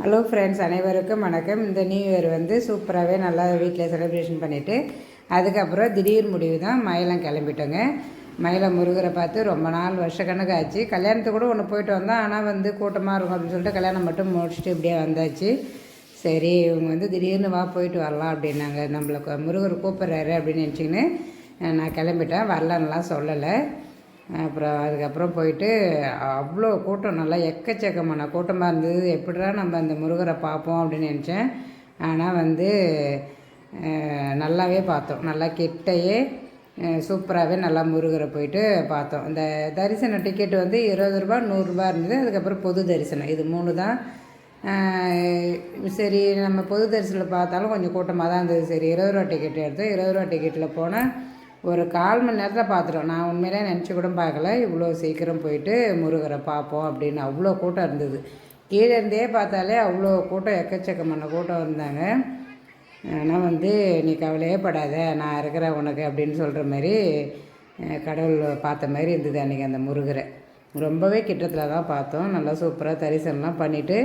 Hello friends அனைவருக்கும் வணக்கம். இந்த நியூ இயர் வந்து சூப்பராகவே நல்லா வீட்டில் செலிப்ரேஷன் பண்ணிவிட்டு அதுக்கப்புறம் திடீர் முடிவு தான் மயிலம் கிளம்பிட்டோங்க. மயிலம் முருகரை பார்த்து ரொம்ப நாள் வருஷக்கணக்கு ஆச்சு. கல்யாணத்துக்கு கூட ஒன்று போயிட்டு வந்தோம். ஆனால் வந்து கூட்டமாக இருக்கும் அப்படின்னு சொல்லிட்டு கல்யாணம் மட்டும் முடிச்சுட்டு இப்படியே வந்தாச்சு. சரி இவங்க வந்து திடீர்னு வா போயிட்டு வரலாம் அப்படின்னாங்க. நம்மளுக்கு முருகர் கூப்பிட்றாரு அப்படின்னு நினச்சிக்கின்னு நான் கிளம்பிட்டேன். வரலான்லாம் சொல்லலை. அப்புறம் அதுக்கப்புறம் போயிட்டு அவ்வளோ கூட்டம் நல்லா எக்கச்சக்கமான கூட்டமாக இருந்தது. எப்படிடா நம்ம அந்த முருகரை பார்ப்போம் அப்படின்னு நினச்சேன். ஆனால் வந்து நல்லாவே பார்த்தோம். நல்லா கிட்டையே சூப்பராகவே நல்லா முருகரை போயிட்டு பார்த்தோம். இந்த தரிசன டிக்கெட் வந்து இருபது ரூபா நூறுரூபா இருந்தது. அதுக்கப்புறம் பொது தரிசனம். இது மூணு தான். சரி நம்ம பொது தரிசனத்தில் பார்த்தாலும் கொஞ்சம் கூட்டமாக தான் இருந்தது. சரி இருபது ரூபா டிக்கெட் எடுத்து இருபது ரூபா டிக்கெட்டில் போனால் ஒரு கால் மணி நேரத்தில் பார்த்துட்டோம் நான் உண்மையிலே நினச்சி கூட பார்க்கல. இவ்வளோ சீக்கிரம் போயிட்டு முருகரை பார்ப்போம் அப்படின்னு அவ்வளோ கூட்டம் இருந்தது. கீழே இருந்தே பார்த்தாலே அவ்வளோ கூட்டம் எக்கச்சக்கமான கூட்டம் இருந்தாங்க. ஆனால் வந்து நீ கவலையே படாத. நான் இருக்கிறேன் உனக்கு அப்படின்னு சொல்கிற மாதிரி கடவுள் பார்த்த மாதிரி இருந்தது அன்றைக்கி அந்த முருகரை. ரொம்பவே கிட்டத்தில் தான் பார்த்தோம். நல்லா சூப்பராக தரிசனம்லாம் பண்ணிவிட்டு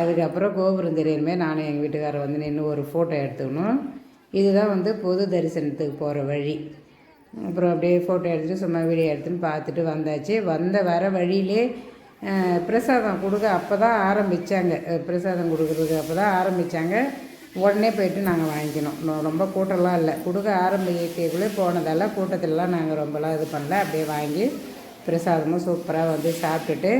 அதுக்கப்புறம் கோபுரம் தெரியுமே நானும் எங்கள் வீட்டுக்காரர் வந்து நின்று ஒரு ஃபோட்டோ எடுத்துக்கணும். இதுதான் வந்து பொது தரிசனத்துக்கு போகிற வழி. அப்புறம் அப்படியே ஃபோட்டோ எடுத்துட்டு சும்மா வீடியோ எடுத்துன்னு பார்த்துட்டு வந்தாச்சு. வந்த வர வழியிலே பிரசாதம் கொடுக்க அப்போ தான் ஆரம்பித்தாங்க பிரசாதம் கொடுக்குறதுக்கு அப்போ தான் ஆரம்பித்தாங்க உடனே போயிட்டு நாங்கள் வாங்கிக்கணும் ரொம்ப கூட்டம்லாம் இல்லை. கொடுக்க ஆரம்பிக்கக்குள்ளே போனதால் கூட்டத்திலலாம் நாங்கள் ரொம்பலாம் இது பண்ணல. அப்படியே வாங்கி பிரசாதமும் சூப்பராக வந்து சாப்பிட்டுட்டு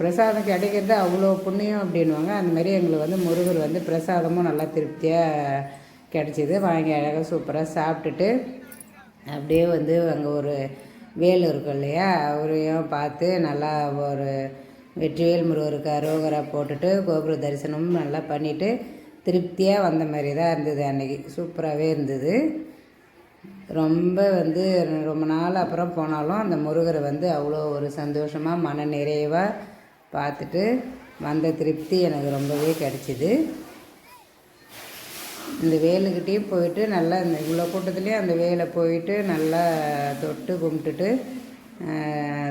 பிரசாதம் கிடைக்கிறது அவ்வளோ புண்ணியம் அப்படின்வாங்க அந்தமாரி எங்களுக்கு வந்து முருகர் வந்து பிரசாதமும் நல்லா திருப்தியாக கிடச்சிது. வாங்கி அழகாக சூப்பராக சாப்பிட்டுட்டு அப்படியே வந்து அங்கே ஒரு வேல் இருக்கும் இல்லையா? அவரையும் பார்த்து நல்லா ஒரு வெற்றிவேல் முருகருக்கு அரோகரா போட்டுட்டு கோபுர தரிசனமும் நல்லா பண்ணிவிட்டு திருப்தியாக வந்த மாதிரி தான் இருந்தது அன்றைக்கி சூப்பராகவே இருந்தது. ரொம்ப வந்து ரொம்ப நாள் அப்புறம் போனாலும் அந்த முருகரை வந்து அவ்வளோ ஒரு சந்தோஷமாக மன நிறைவாக பார்த்துட்டு வந்த திருப்தி எனக்கு ரொம்பவே கிடச்சிது. இந்த வேலுக்கிட்டேயும் போயிட்டு நல்லா இந்த இவ்வளோ கூட்டத்துலேயும் அந்த வேலை போயிட்டு நல்லா தொட்டு கும்பிட்டுட்டு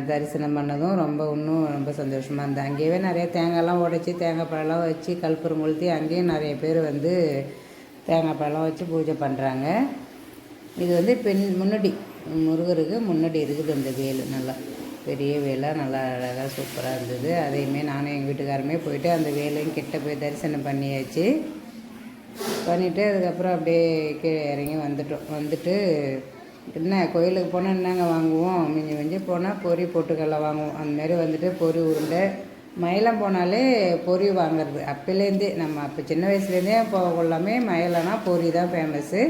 தரிசனம் பண்ணதும் ரொம்ப இன்னும் ரொம்ப சந்தோஷமாக இருந்தது. அங்கேயே நிறைய தேங்காய்லாம் உடைச்சி தேங்காய் பழம்லாம் வச்சு கல்பூரம் கொளுத்தி அங்கேயும் நிறைய பேர் வந்து தேங்காய் பழம் வச்சு பூஜை பண்ணுறாங்க இது வந்து பெண் முன்னாடி முருகருக்கு முன்னாடி இருக்குது அந்த வேலு. நல்லா பெரிய வேலாக நல்லா அழகாக சூப்பராக இருந்தது. அதையுமே நானும் எங்கள் வீட்டுக்காரமே போயிட்டு அந்த வேலையும் கிட்ட போய் தரிசனம் பண்ணியாச்சு. பண்ணிவிட்டு அதுக்கப்புறம் அப்படியே கீழே இறங்கி வந்துட்டோம். வந்துட்டு என்ன கோயிலுக்கு போனால் என்னங்க வாங்குவோம்? மிஞ்சி மிஞ்சி போனால் பொரி பொட்டுக்கடலை வாங்குவோம். அந்தமாரி வந்துட்டு பொரி உருண்டை. மயிலம் போனாலே பொரி வாங்குறது. அப்போலேருந்தே நம்ம அப்போ சின்ன வயசுலேருந்தே போகலாமே மயிலம்னா பொரி தான் ஃபேமஸ்ஸு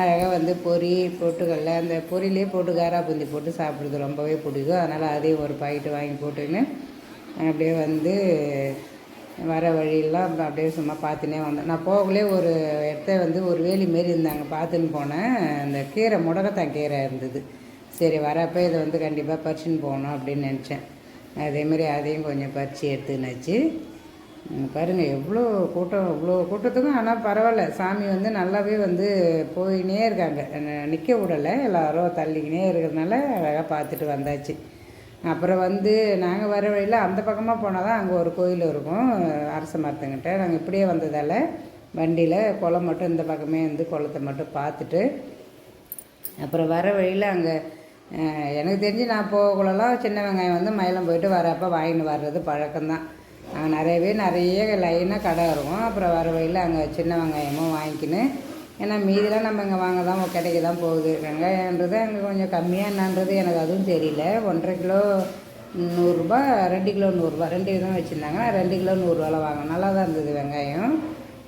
அழகாக வந்து பொரி பொட்டுக்கடலை அந்த பொரியிலே போட்டு காரா பூந்தி போட்டு சாப்பிட்றது ரொம்பவே பிடிக்கும். அதனால் அதையும் ஒரு பாக்கெட்டு வாங்கி போட்டுன்னு அப்படியே வந்து வர வழியெல்லாம் அப்படியே சும்மா பார்த்துனே வந்தேன் நான் போகலே ஒரு இடத்த வந்து ஒரு வேலி மாரி இருந்தாங்க. பார்த்துன்னு போனேன். அந்த கீரை முடக்கத்தான் கீரை இருந்தது. சரி வரப்போ இதை வந்து கண்டிப்பாக பறிச்சுன்னு போகணும் அப்படின்னு நினச்சேன். அதேமாரி அதையும் கொஞ்சம் பறித்து எடுத்துனாச்சு. பாருங்கள் எவ்வளோ கூட்டம் இவ்வளோ கூட்டத்துக்கும் ஆனால் பரவாயில்ல. சாமி வந்து நல்லாவே வந்து போயினே இருக்காங்க. நிற்க விடலை. எல்லாரும் தள்ளிக்கினே இருக்கிறதுனால அழகாக பார்த்துட்டு வந்தாச்சு. அப்புறம் வந்து நாங்கள் வர வழியில் அந்த பக்கமாக போனால் தான் அங்கே ஒரு கோயில் இருக்கும். அரச மரத்துங்கிட்ட நாங்கள் இப்படியே வந்ததால் வண்டியில் குளம் மட்டும் இந்த பக்கமே வந்து குளத்தை மட்டும் பார்த்துட்டு அப்புறம் வர வழியில் அங்கே எனக்கு தெரிஞ்சு நான் போகக்குள்ளலாம் சின்ன வெங்காயம் வந்து மயிலம் போயிட்டு வரப்போ வாங்கின்னு வர்றது பழக்கம்தான். அங்கே நிறையவே நிறைய லைனாக கடை இருக்கும். அப்புறம் வர வழியில் அங்கே சின்ன வெங்காயமும் வாங்கிக்கின்னு ஏன்னா மீதிலாம் நம்ம இங்கே வாங்க தான் கிடைக்க தான் போகுது. வெங்காயன்றது அங்கே கொஞ்சம் கம்மியாக என்னன்றது எனக்கு அதுவும் தெரியல. ஒன்றரை கிலோ நூறுரூபா ரெண்டு கிலோ நூறுரூபா ரெண்டு விதம் வச்சுருந்தாங்க. ரெண்டு கிலோ நூறுரூவாவில் வாங்க நல்லா தான் இருந்தது வெங்காயம்.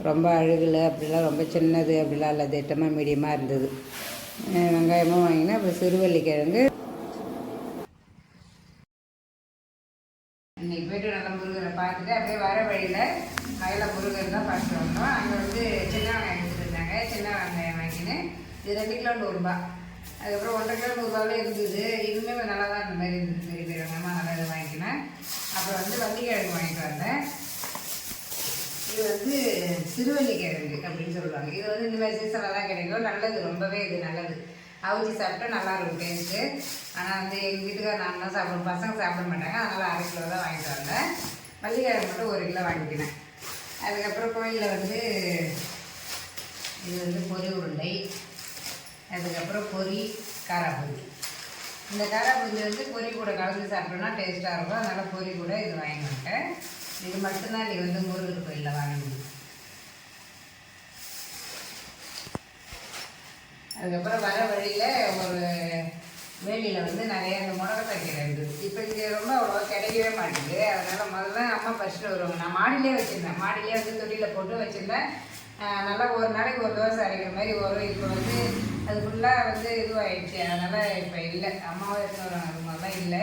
ரொம்ப அழுகில் அப்படிலாம் ரொம்ப சின்னது அப்படிலாம் இல்லை. திட்டமாக மீடியமாக இருந்தது. வெங்காயமும் வாங்கினேன். அப்புறம் சிறுவள்ளிக்கிழங்கு. இன்றைக்கி போய்ட்டு நல்ல முருகரை பார்த்துட்டு அப்படியே வர வழியில் கையில் முருகர் தான் பார்த்துட்டு வந்தோம். அங்கே வந்து சின்ன வெங்காயம் சின்ன வெங்காயம் வாங்கினேன். இது ரெண்டு கிலோ நூறுரூபா அதுக்கப்புறம் ஒன்றரை கிலோ நூறுரூவாவே இருந்தது. இதுவுமே நல்லா தான் இந்த மாதிரி இருந்தது. பெரிய பெரிய வெங்காயமாக நல்லா இது வாங்கினேன் அப்புறம் வந்து வள்ளிக்கிழங்கு வாங்கிட்டு வந்தேன். இது வந்து திருவள்ளிக்கிழங்கு அப்படின்னு சொல்லுவாங்க. இது வந்து இந்த மாதிரி சீசனில் தான் கிடைக்கும். நல்லது. ரொம்பவே இது நல்லது. அவிச்சு சாப்பிட்டா நல்லா இருக்கும் டேஸ்ட்டு. ஆனால் வந்து எங்கள் வீட்டுக்கார நான் தான் சாப்பிடும் பசங்க சாப்பிட மாட்டாங்க. அதனால் அரை கிலோ தான் வாங்கிட்டு வந்தேன். மல்லிகைக்கிழங்கு மட்டும் ஒரு கிலோ வாங்கிக்கினேன். அதுக்கப்புறம் கோயிலில் வந்து இது வந்து பொரி உருண்டை அதுக்கப்புறம் பொரி காராபூந்தி இந்த காராபூந்தி வந்து பொரி கூட கலந்து சாப்பிட்டோம்னா டேஸ்ட்டாக இருக்கும். அதனால் பொரி கூட இது வாங்கி மாட்டேன் இது மட்டும்தான் நீ வந்து முருகர் கோயிலில் வாங்கினது அதுக்கப்புறம் வர வழியில் ஒரு வேலியில் வந்து நிறைய இந்த முடக்கத்தக்கீரை இருந்தது இப்போ இங்கே ரொம்ப அவ்வளோவா கிடைக்கவே மாட்டேங்குது. அதனால் முதல்ல அம்மா ஃபஸ்ட்டு வருவாங்க நான் மாடியிலே வச்சுருந்தேன். மாடிலே வந்து தொட்டியில் போட்டு வச்சுருந்தேன். நல்லா ஒரு நாளைக்கு ஒரு தோசை அரைக்கிற மாதிரி வரும். இப்போ வந்து அது ஃபுல்லாக வந்து இதுவாகிடுச்சு அதனால் இப்போ இல்லை. அம்மாவை எடுத்து அது மாதிரிலாம் இல்லை.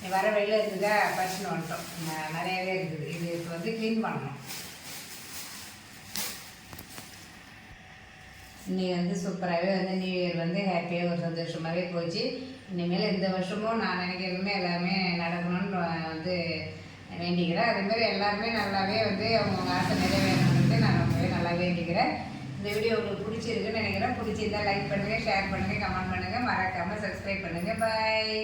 நீ வர வழியில் இருக்குதா? பறிச்சுன்னு வந்துட்டோம். நிறையாவே நிறையவே இருக்குது. இது இப்போ வந்து க்ளீன் பண்ணணும். இன்னைக்கு வந்து சூப்பராகவே வந்து நியூ இயர் வந்து ஹாப்பியாக ஒரு சந்தோஷமாகவே போச்சு. இனிமேல் இந்த வருஷமும் நான் நினைக்கிறதுமே எல்லாமே நடக்கணும்னு வந்து வேண்டிக்கிறேன். அதேமாதிரி எல்லாருமே நல்லாவே வந்து அவங்கவுங்க ஆசை நிறைவேறணுன்ட்டு நான் ரொம்பவே நல்லா வேண்டிக்கிறேன். இந்த வீடியோ உங்களுக்கு பிடிச்சிருக்குன்னு நினைக்கிறேன். பிடிச்சிருந்தா லைக் பண்ணுங்கள் ஷேர் பண்ணுங்கள் கமெண்ட் பண்ணுங்கள் மறக்காமல் சப்ஸ்கிரைப் பண்ணுங்கள் பாய்